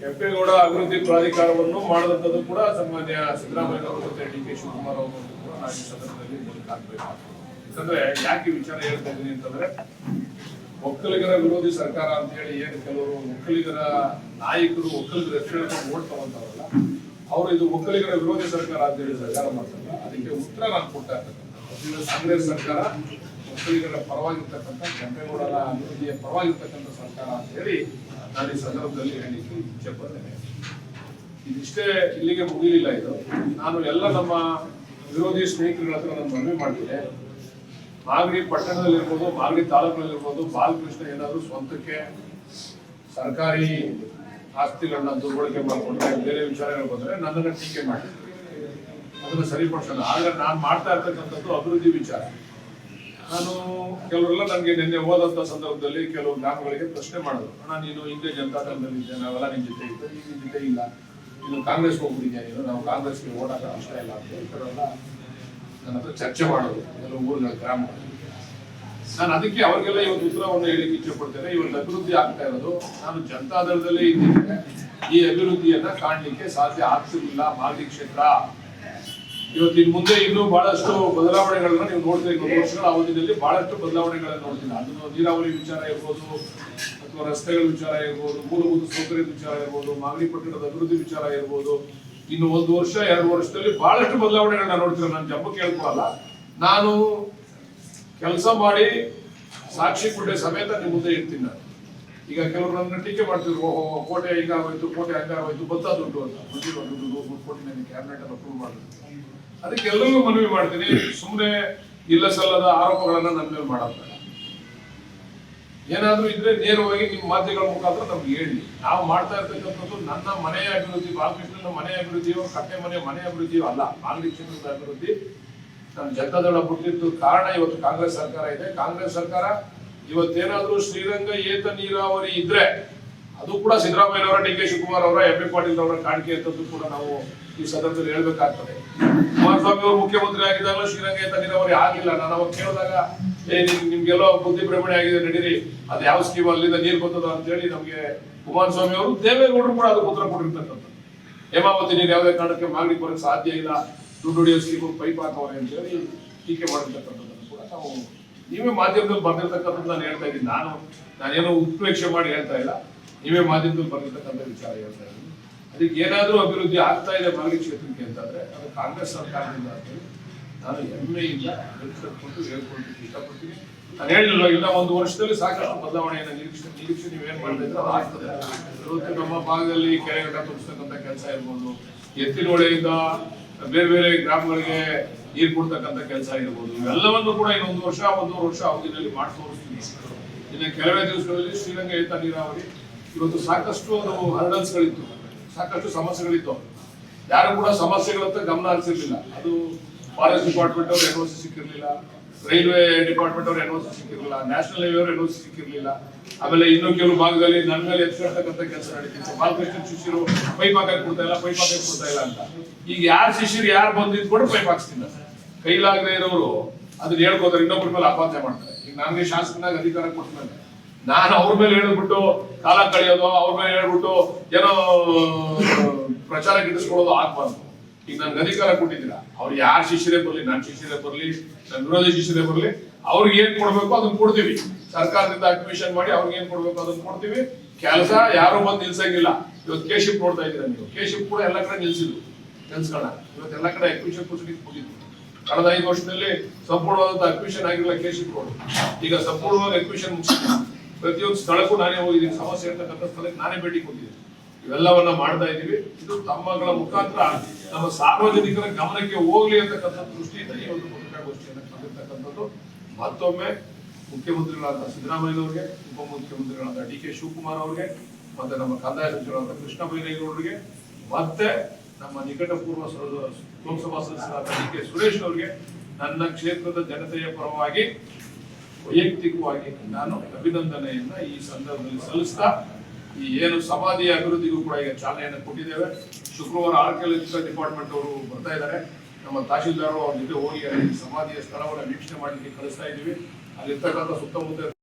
ಕೆಂಪೇಗೌಡ ಅಭಿವೃದ್ಧಿ ಪ್ರಾಧಿಕಾರವನ್ನು ಮಾಡಿದಂಥದ್ದು ಕೂಡ ಸನ್ಮಾನ್ಯ ಸಿದ್ದರಾಮಯ್ಯ ಅವರು ಮತ್ತೆ ಡಿ ಕೆ ಶಿವಕುಮಾರ್ ಅವರು ಕೂಡ ನಾವು ಈ ಸಂದರ್ಭದಲ್ಲಿ ಯಾಕಂದ್ರೆ ಯಾಕೆ ವಿಚಾರ ಹೇಳ್ತಾ ಇದ್ದೀನಿ ಅಂತಂದ್ರೆ, ಒಕ್ಕಲಿಗರ ವಿರೋಧಿ ಸರ್ಕಾರ ಅಂತ ಹೇಳಿ ಏನು ಕೆಲವರು ಒಕ್ಕಲಿಗರ ನಾಯಕರು ಒಕ್ಕಲಿಗರ ರಕ್ಷಣೆ ಓಟ್ ತಗೊಂತಾರಲ್ಲ ಅವರು ಇದು ಒಕ್ಕಲಿಗರ ವಿರೋಧಿ ಸರ್ಕಾರ ಅಂತ ಹೇಳಿ ಸರ್ಕಾರ ಮಾಡ್ತಾರಲ್ಲ ಅದಕ್ಕೆ ಉತ್ತರ ನಾನು ಕೊಡ್ತಾ ಕಾಂಗ್ರೆಸ್ ಸರ್ಕಾರ, ಒಕ್ಕಲಿಗರ ಪರವಾಗಿರ್ತಕ್ಕಂಥ ಕೆಂಪೇಗೌಡರ ಅಭಿವೃದ್ಧಿಯ ಪರವಾಗಿರ್ತಕ್ಕಂಥ ಸರ್ಕಾರ ಅಂತ ಹೇಳಿ ನಾನು ಈ ಸಂದರ್ಭದಲ್ಲಿ ಹೇಳಲಿಕ್ಕೆ ಇಚ್ಛೆ ಪಡ್ತೇನೆ ಇದಿಷ್ಟೇ ಇಲ್ಲಿಗೆ ಮುಗಿಲಿಲ್ಲ ಇದು. ನಾನು ಎಲ್ಲ ನಮ್ಮ ವಿರೋಧಿ ಸ್ನೇಹಿತರುಗಳ ಹತ್ರ ನಾನು ಮನವಿ ಮಾಡಿದೆ ಮಾಗಡಿ ಪಟ್ಟಣದಲ್ಲಿರ್ಬೋದು, ಮಾಗಡಿ ತಾಲೂಕಿನಲ್ಲಿರ್ಬೋದು, ಬಾಲಕೃಷ್ಣ ಏನಾದರೂ ಸ್ವಂತಕ್ಕೆ ಸರ್ಕಾರಿ ಆಸ್ತಿಗಳನ್ನ ದುರ್ಬಳಕೆ ಮಾಡಿಕೊಂಡ್ರೆ, ಬೇರೆ ವಿಚಾರಗಳು ಬಂದರೆ ನನ್ನನ್ನು ಟೀಕೆ ಮಾಡಿ ಅದನ್ನು ಸರಿಪಡಿಸೋಣ. ಆದರೆ ನಾನು ಮಾಡ್ತಾ ಇರ್ತಕ್ಕಂಥದ್ದು ಅಭಿವೃದ್ಧಿ ವಿಚಾರ. ನಾನು ಕೆಲವರೆಲ್ಲ ನನಗೆ ನಿನ್ನೆ ಓದಂತ ಸಂದರ್ಭದಲ್ಲಿ ಕೆಲವು ಗ್ರಾಮಗಳಿಗೆ ಪ್ರಶ್ನೆ ಮಾಡಿದ್ರು. ಅಣ್ಣ, ನೀನು ಹಿಂದೆ ಜನತಾದಳದಲ್ಲಿ ಇದ್ದೆ, ನಾವೆಲ್ಲ ನಿನ್ನ ಜೊತೆ ಇದ್ದೆ, ನೀನು ಜೊತೆ ಇಲ್ಲ. ನೀನು ಕಾಂಗ್ರೆಸ್ ಹೋಗ್ಬಿಟ್ಟಿದ್ಯಾ ನೀನು? ನಾವು ಕಾಂಗ್ರೆಸ್ಗೆ ಓಟ್ ಹಾಕೋ ಇಲ್ಲ ಅಂತ ಎಲ್ಲ ನನ್ನ ಹತ್ರ ಚರ್ಚೆ ಮಾಡೋದು ಕೆಲವು ಊರುಗಳ ಗ್ರಾಮಗಳಲ್ಲಿ ನಾನು ಅದಕ್ಕೆ ಅವರಿಗೆಲ್ಲ ಇವತ್ತು ಉತ್ತರವನ್ನು ಹೇಳಿಕ್ಕೆ ಇಚ್ಛೆ ಪಡ್ತೇನೆ. ಇವತ್ತು ಅಭಿವೃದ್ಧಿ ಆಗ್ತಾ ಇರೋದು. ನಾನು ಜನತಾದಳದಲ್ಲೇ ಇದ್ದೇನೆ. ಈ ಅಭಿವೃದ್ಧಿಯನ್ನ ಕಾಣಲಿಕ್ಕೆ ಸಾಧ್ಯ ಆಗ್ತಿರ್ಲಿಲ್ಲ. ಮಾಜಿ ಕ್ಷೇತ್ರ. ಇವತ್ತಿನ ಮುಂದೆ ಇನ್ನೂ ಬಹಳಷ್ಟು ಬದಲಾವಣೆಗಳನ್ನ ನೀವು ನೋಡ್ತೀರಿ ಮೂರು ವರ್ಷಗಳ ಅವಧಿಯಲ್ಲಿ ಬಹಳಷ್ಟು ಬದಲಾವಣೆಗಳನ್ನು ನೋಡ್ತೀನಿ ಅದನ್ನು ನೀರಾವರಿ ವಿಚಾರ ಇರ್ಬೋದು ಅಥವಾ ರಸ್ತೆಗಳ ವಿಚಾರ ಇರ್ಬೋದು ಮೂಲಭೂತ ಸೌಕರ್ಯದ ವಿಚಾರ ಇರ್ಬೋದು ಮಾಗಡಿ ಪಟ್ಟಣದ ಅಭಿವೃದ್ಧಿ ವಿಚಾರ ಇರ್ಬೋದು ಇನ್ನು ಒಂದು ವರ್ಷ, ಎರಡು ವರ್ಷದಲ್ಲಿ ಬಹಳಷ್ಟು ಬದಲಾವಣೆಗಳನ್ನ ನೋಡ್ತೀನಿ ನಾನು ಜಂಬ ಕೇಳ್ಕೊಳಲ್ಲ. ನಾನು ಕೆಲಸ ಮಾಡಿ ಸಾಕ್ಷಿ ಕೊಟ್ಟೆ ಸಮೇತ ನಿಮ್ಮ ಮುಂದೆ ಇರ್ತೀನಿ ನಾನು. ಈಗ ಕೆಲವರು ನನ್ನ ಟೀಕೆ ಮಾಡ್ತಿದ್ರು, ಓಹೋ, ಕೋಟೆ ಈಗ ಆಗೋಯ್ತು ಕೋಟೆ ಹಂಗಾಗೋಯ್ತು ಬತ್ತ ದುಡ್ಡು ಅಂತ. ದುಡ್ಡು ಕೋಟಿ ಕ್ಯಾಬಿನೆಟ್ ಅಪ್ರೂವ್ ಮಾಡಿದ್ರು. ಅದಕ್ಕೆ ಎಲ್ಲರಿಗೂ ಮನವಿ ಮಾಡ್ತೀನಿ. ಸುಮ್ಮನೆ ಇಲ್ಲ ಸಲ್ಲದ ಆರೋಪಗಳನ್ನ ನಮ್ಮ ಮೇಲೆ ಮಾಡಬೇಡ ಏನಾದರೂ ಇದ್ರೆ ನೇರವಾಗಿ ನಿಮ್ಮ ಮಾಧ್ಯಮಗಳ ಮುಖಾಂತರ ನಮ್ಗೆ ಹೇಳಿ. ನಾವು ಮಾಡ್ತಾ ಇರ್ತಕ್ಕಂಥದ್ದು ನನ್ನ ಮನೆಯ ಅಭಿವೃದ್ಧಿ, ಬಾಲಕೃಷ್ಣನ ಮನೆಯ ಅಭಿವೃದ್ಧಿಯೋ ಕಟ್ಟೆ ಮನೆ ಮನೆ ಅಭಿವೃದ್ಧಿಯೋ ಅಲ್ಲ ಬಾಲಕೃಷ್ಣದ ಅಭಿವೃದ್ಧಿ. ನಮ್ಮ ಜನತಾದಳ ಹುಟ್ಟಿದ್ದು ಕಾರಣ ಇವತ್ತು ಕಾಂಗ್ರೆಸ್ ಸರ್ಕಾರ ಇದೆ. ಕಾಂಗ್ರೆಸ್ ಸರ್ಕಾರ ಇವತ್ತೇನಾದ್ರೂ ಶ್ರೀರಂಗ ಏತ ನೀರಾವರಿ ಇದ್ರೆ ಅದು ಕೂಡ ಸಿದ್ದರಾಮಯ್ಯ ಅವರ ಡಿ ಕೆ ಶಿವಕುಮಾರ್ ಅವರ ಎಂ ಪಾಟೀಲ್ ಅವರ ಕಾಣಿಕೆ ಅಂತದ್ದು ಕೂಡ ನಾವು ಈ ಸದನದಲ್ಲಿ ಹೇಳ್ಬೇಕಾಗ್ತದೆ. ಕುಮಾರಸ್ವಾಮಿ ಅವರು ಮುಖ್ಯಮಂತ್ರಿ ಆಗಿದ್ದಾಗಲೂ ಶ್ರೀರಂಗ ಅವರು ಆಗಿಲ್ಲ ನಾನು ಅವಾಗ ಕೇಳಿದಾಗ, ಏ, ನಿಮ್, ನಿಮ್ಗೆಲ್ಲೋ ಬುದ್ಧಿ ಭ್ರಮಣೆ ಆಗಿದೆ ನಡೀರಿ. ಅದು ಯಾವ ಸ್ಕೀಮ್ ಅಲ್ಲಿಂದ ನೀರು ಬರ್ತದ ಅಂತ ಹೇಳಿ ನಮಗೆ ಕುಮಾರಸ್ವಾಮಿ ಅವರು ದೇವೇಗೌಡರು ಕೂಡ ಅದಕ್ಕೆ ಉತ್ತರ ಕೊಟ್ಟಿರ್ತಕ್ಕಂಥದ್ದು. ಹೇಮಾವತಿ ನೀರು ಯಾವುದೇ ಕಾರಣಕ್ಕೆ ಮಾಗಡಿ ಬರೋಕ್ಕೆ ಸಾಧ್ಯ ಇಲ್ಲ. ದುಡ್ಡು ಹೊಡಿಯೋ ಸ್ಕೀಮ್ ಪೈಪ್ ಹಾಕವ್ರೆ ಅಂತ ಹೇಳಿ ಟೀಕೆ ಮಾಡಿರ್ತಕ್ಕಂಥದ್ದನ್ನು ಕೂಡ ನಾವು ನೀವೇ ಮಾಧ್ಯಮದಲ್ಲಿ ಬಂದಿರತಕ್ಕಂಥದ್ದು ನಾನು ಹೇಳ್ತಾ ಇದ್ದೀನಿ. ನಾನು ನಾನೇನೋ ಉತ್ಪ್ರೇಕ್ಷೆ ಮಾಡಿ ಹೇಳ್ತಾ ಇಲ್ಲ. ನೀವೇ ಮಾಧ್ಯಮದಲ್ಲಿ ಬರ್ದಿರ್ತಕ್ಕಂಥ ವಿಚಾರ ಹೇಳ್ತಾ ಇದ್ದೀನಿ. ಅದಕ್ಕೆ ಏನಾದರೂ ಅಭಿವೃದ್ಧಿ ಆಗ್ತಾ ಇದೆ ಮಾರ್ಗ ಕ್ಷೇತ್ರಕ್ಕೆ ಅಂತಂದ್ರೆ, ಅದು ಕಾಂಗ್ರೆಸ್ ಸರ್ಕಾರದಿಂದ ಅಂತೇಳಿ ನಾನು ಹೆಮ್ಮೆಯಿಂದ ಕೊಟ್ಟು ಹೇಳ್ಕೊಳ್ಲಿಕ್ಕೆ ಇಷ್ಟಪಡ್ತೀನಿ. ನಾನು ಹೇಳಿಲ್ಲ ಇಲ್ಲ ಒಂದು ವರ್ಷದಲ್ಲಿ ಸಾಕಷ್ಟು ಬದಲಾವಣೆಯನ್ನು ನಿರೀಕ್ಷೆ ನಿರೀಕ್ಷೆ ನೀವೇನ್ ಇದ್ರೆ ಅದು ಆಗ್ತದೆ. ಇವತ್ತು ನಮ್ಮ ಭಾಗದಲ್ಲಿ ಕೆರೆಗಟ್ಟ ತುಂಬಿಸ್ತಕ್ಕಂಥ ಕೆಲಸ ಇರ್ಬೋದು ಎತ್ತಿನೊಳೆಯಿಂದ ಬೇರೆ ಬೇರೆ ಗ್ರಾಮಗಳಿಗೆ ನೀರು ಕೊಡ್ತಕ್ಕಂಥ ಕೆಲಸ ಇರ್ಬೋದು. ಇವೆಲ್ಲವನ್ನು ಕೂಡ ಇನ್ನೊಂದು ವರ್ಷ, ಒಂದೂವರೆ ವರ್ಷ ಅವಧಿಯಲ್ಲಿ ಮಾಡಿ ತೋರಿಸ್ತೀನಿ. ಇನ್ನು ಕೆಲವೇ ದಿವಸಗಳಲ್ಲಿ ಶ್ರೀರಂಗ ಏತ ನೀರಾವರಿ ಇವತ್ತು ಸಾಕಷ್ಟು ಹರ್ಡಲ್ಸ್ಗಳಿತ್ತು. ಸಾಕಷ್ಟು ಸಮಸ್ಯೆಗಳಿತ್ತು. ಯಾರು ಕೂಡ ಸಮಸ್ಯೆಗಳಂತ ಗಮನ ಹರಿಸಿರ್ಲಿಲ್ಲ. ಅದು ಫಾರೆಸ್ಟ್ ಡಿಪಾರ್ಟ್ಮೆಂಟ್ ಅವರು ಎನ್ಒಸಿ ಸಿಕ್ಕಿರ್ಲಿಲ್ಲ, ರೈಲ್ವೆ ಡಿಪಾರ್ಟ್ಮೆಂಟ್ ಅವ್ರು ಎನ್ಒಸಿ ಸಿಕ್ಕಿರ್ಲಿಲ್ಲ, ನ್ಯಾಷನಲ್ ಹೈವೇ ಅವರು ಎನ್ಒಸಿ ಸಿಕ್ಕಿರ್ಲಿಲ್ಲ. ಆಮೇಲೆ ಇನ್ನು ಕೆಲವು ಭಾಗದಲ್ಲಿ ನನ್ನ ಮೇಲೆ ಎತ್ಕೊಳ್ತಕ್ಕಂಥ ಕೆಲಸ ನಡೀತಿತ್ತು. ಬಾಲಕೃಷ್ಣ ಶಿಶಿರು ಪೈಪ್ ಹಾಕಕ್ ಕೊಡ್ತಾ ಇಲ್ಲ, ಪೈಪ್ ಹಾಕಕ್ ಕೊಡ್ತಾ ಇಲ್ಲ ಅಂತ. ಈಗ ಯಾರು ಶಿಷ್ಯರು ಯಾರು ಬಂದಿದ್ಕೊಂಡು ಪೈಪ್ ಹಾಕ್ಸ್ತಿಲ್ಲ. ಕೈಲಾಗದೆ ಇರೋರು ಅದನ್ನ ಹೇಳ್ಕೋತಾರೆ ಇನ್ನೊಬ್ಬರ ಮೇಲೆ ಅಪಾದನೆ ಮಾಡ್ತಾರೆ. ಈಗ ನನಗೆ ಶಾಸಕನಾಗ ಅಧಿಕಾರ ಕೊಟ್ಮೇಲೆ ನಾನು ಅವ್ರ ಮೇಲೆ ಹೇಳ್ಬಿಟ್ಟು ಕಾಲ ಕಳೆಯೋದು, ಅವ್ರ ಮೇಲೆ ಹೇಳ್ಬಿಟ್ಟು ಏನೋ, ಪ್ರಚಾರ ಗಿಡಿಸ್ಕೊಳ್ಳೋದು ಆಗ್ಬಾರ್ದು. ಈಗ ನನ್ ಅಧಿಕಾರ ಕೊಟ್ಟಿದ್ದೀರಾ? ಅವ್ರು ಯಾರ ಶಿಷ್ಯರೇ ಬರ್ಲಿ ನನ್ನ ಶಿಷ್ಯರೇ ಬರ್ಲಿ ನನ್ನ ವಿರೋಧಿ ಶಿಷ್ಯರೇ ಬರ್ಲಿ, ಅವ್ರಿಗೆ ಏನ್ ಕೊಡ್ಬೇಕು ಅದನ್ನ ಕೊಡ್ತೀವಿ. ಸರ್ಕಾರದಿಂದ ಅಡ್ಮಿಷನ್ ಮಾಡಿ ಅವ್ರಿಗೆ ಏನ್ ಕೊಡ್ಬೇಕು ಅದನ್ನ ಕೊಡ್ತೀವಿ. ಕೆಲಸ ಯಾರು ಬಂದು ನಿಲ್ಸಂಗಿಲ್ಲ. ಇವತ್ತು ಕೇಶಿಪ್ ನೋಡ್ತಾ ಇದ್ದೀರಾ ನೀವು? ಕೇಶಿಪ್ ಕೂಡ ಎಲ್ಲ ಕಡೆ ನಿಲ್ಸಿದ್ರು. ನಿಲ್ಸ್ಕೊಳ್ಳ ಇವತ್ತು ಎಲ್ಲ ಕಡೆ ಅಡ್ಮಿಷನ್ ಪ್ರೊಸೀಡಿಂಗ್ ಮುಗಿದ್ರು ಕಳೆದ ಐದು ವರ್ಷದಲ್ಲಿ ಸಂಪೂರ್ಣವಾದಂತ ಅಡ್ಮಿಷನ್ ಆಗಿಲ್ಲ ಕೇಶಿಪ್ ರೋಡ್ ಈಗ ಸಂಪೂರ್ಣವಾಗಿ ಅಡ್ಮಿಷನ್ ಮುಗಿಸಿದ್ರು. ಪ್ರತಿಯೊಂದು ಸ್ಥಳಕ್ಕೂ ನಾನೇ ಹೋಗಿದ್ದೀನಿ ಸಮಸ್ಯೆ ಇರ್ತಕ್ಕಂಥ ಸ್ಥಳಕ್ಕೆ ನಾನೇ ಭೇಟಿ ಕೊಟ್ಟಿದ್ದೀನಿ. ಇವೆಲ್ಲವನ್ನ ಮಾಡ್ತಾ ಇದ್ದೀವಿ. ಇದು ತಮ್ಮಗಳ ಮುಖಾಂತರ ನಮ್ಮ ಸಾರ್ವಜನಿಕರ ಗಮನಕ್ಕೆ ಹೋಗ್ಲಿ ಅಂತಕ್ಕಂಥ ದೃಷ್ಟಿಯಿಂದ ಈ ಒಂದು ಪತ್ರಿಕಾಗೋಷ್ಠಿಯನ್ನು ಕರೆದಿರ್ತಕ್ಕಂಥದ್ದು. ಮತ್ತೊಮ್ಮೆ ಮುಖ್ಯಮಂತ್ರಿಗಳಾದ ಸಿದ್ದರಾಮಯ್ಯನವರಿಗೆ, ಉಪಮುಖ್ಯಮಂತ್ರಿಗಳಾದ ಡಿ ಕೆ ಶಿವಕುಮಾರ್ ಅವರಿಗೆ, ಮತ್ತೆ ನಮ್ಮ ಕಂದಾಯ ಸಚಿವರಾದ ಕೃಷ್ಣ ಬೈರೇಗೌಡರಿಗೆ, ಮತ್ತೆ ನಮ್ಮ ನಿಕಟಪೂರ್ವ ಲೋಕಸಭಾ ಸದಸ್ಯರಾದ ಡಿ ಕೆ ಸುರೇಶ್ ಅವರಿಗೆ ನನ್ನ ಕ್ಷೇತ್ರದ ಜನತೆಯ ಪರವಾಗಿ ವೈಯಕ್ತಿಕವಾಗಿ ನಾನು ಅಭಿನಂದನೆಯನ್ನ ಈ ಸಂದರ್ಭದಲ್ಲಿ ಸಲ್ಲಿಸ್ತಾ, ಈ ಏನು ಸಮಾಧಿ ಅಭಿವೃದ್ಧಿಗೂ ಕೂಡ ಈಗ ಚಾಲನೆಯನ್ನು ಕೊಟ್ಟಿದ್ದೇವೆ. ಶುಕ್ರವಾರ ಆರ್ಕಿಯಾಲಜಿಕಲ್ ಡಿಪಾರ್ಟ್ಮೆಂಟ್ ಅವರು ಬರ್ತಾ ಇದ್ದಾರೆ. ನಮ್ಮ ತಹಶೀಲ್ದಾರ್ ಅವ್ರ ಜೊತೆ ಹೋಗಿ ಸಮಾಧಿಯ ಸ್ಥಳವನ್ನು ವೀಕ್ಷಣೆ ಮಾಡಲಿಕ್ಕೆ ಕಳಿಸ್ತಾ ಇದ್ದೀವಿ. ಅಲ್ಲಿರ್ತಕ್ಕಂಥ ಸುತ್ತಮುತ್ತ